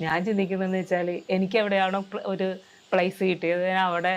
ഞാൻ ചിന്തിക്കുന്നതെന്ന് വെച്ചാൽ എനിക്ക് എവിടെയാണോ ഒരു പ്ലേസ് കിട്ടിയത്? ഞാൻ അവിടെ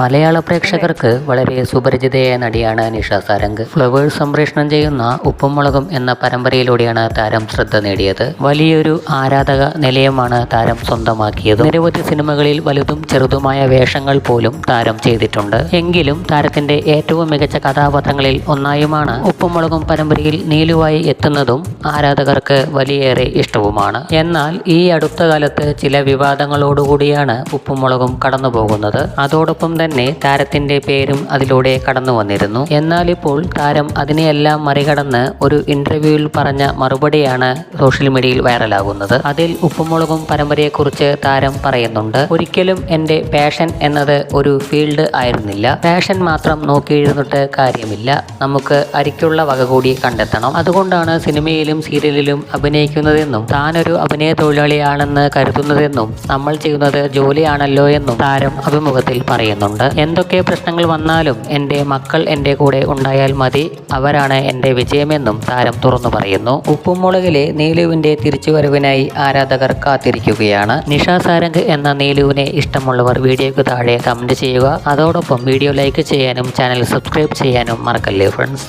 മലയാള പ്രേക്ഷകർക്ക് വളരെ സുപരിചിതയായ നടിയാണ് നിഷ സാരംഗ്. ഫ്ലവേഴ്സ് സംപ്രേഷണം ചെയ്യുന്ന ഉപ്പും മുളകും എന്ന പരമ്പരയിലൂടെയാണ് താരം ശ്രദ്ധ നേടിയത്. വലിയൊരു ആരാധക നിലയമാണ് താരം സ്വന്തമാക്കിയത്. നിരവധി സിനിമകളിൽ വലുതും ചെറുതുമായ വേഷങ്ങൾ പോലും താരം ചെയ്തിട്ടുണ്ട്. എങ്കിലും താരത്തിന്റെ ഏറ്റവും മികച്ച കഥാപാത്രങ്ങളിൽ ഒന്നായുമാണ് ഉപ്പും മുളകും പരമ്പരയിൽ നീലുവായി എത്തുന്നതും ആരാധകർക്ക് വലിയേറെ ഇഷ്ടവുമാണ്. എന്നാൽ ഈ അടുത്ത കാലത്ത് ചില വിവാദങ്ങളോടുകൂടിയാണ് ഉപ്പും മുളകും കടന്നു പോകുന്നത് അതോടൊപ്പം തന്നെ താരത്തിന്റെ പേരും അതിലൂടെ കടന്നു വന്നിരുന്നു. എന്നാൽ ഇപ്പോൾ താരം അതിനെയെല്ലാം മറികടന്ന് ഒരു ഇന്റർവ്യൂവിൽ പറഞ്ഞ മറുപടിയാണ് സോഷ്യൽ മീഡിയയിൽ വൈറലാകുന്നത്. അതിൽ ഉപ്പുമുളകും പരമ്പരയെക്കുറിച്ച് താരം പറയുന്നുണ്ട്. ഒരിക്കലും എന്റെ പാഷൻ എന്നത് ഒരു ഫീൽഡ് ആയിരുന്നില്ല. പാഷൻ മാത്രം നോക്കിയിരുന്നിട്ട് കാര്യമില്ല. നമുക്ക് അരിക്കുള്ള വക കൂടി കണ്ടെത്തണം. അതുകൊണ്ടാണ് സിനിമയിലും സീരിയലിലും അഭിനയിക്കുന്നതെന്നും താനൊരു അഭിനയ തൊഴിലാളിയാണെന്ന് കരുതുന്നതെന്നും നമ്മൾ ചെയ്യുന്നത് ജോലിയാണല്ലോ എന്നും താരം അഭിമുഖത്തിൽ പറയുന്നുണ്ട്. എന്തൊക്കെ പ്രശ്നങ്ങൾ വന്നാലും എന്റെ മക്കൾ എന്റെ കൂടെ ഉണ്ടായാൽ മതി. അവരാണ് എന്റെ വിജയമെന്നും താരം തുറന്നു പറയുന്നു. ഉപ്പുമുളകിലെ നീലുവിന്റെ തിരിച്ചുവരവിനായി ആരാധകർ കാത്തിരിക്കുകയാണ്. നിഷ സാരംഗ് എന്ന നീലുവിനെ ഇഷ്ടമുള്ളവർ വീഡിയോക്ക് താഴെ കമന്റ് ചെയ്യുക. അതോടൊപ്പം വീഡിയോ ലൈക്ക് ചെയ്യാനും ചാനൽ സബ്സ്ക്രൈബ് ചെയ്യാനും മറക്കല്ലേ ഫ്രണ്ട്സ്?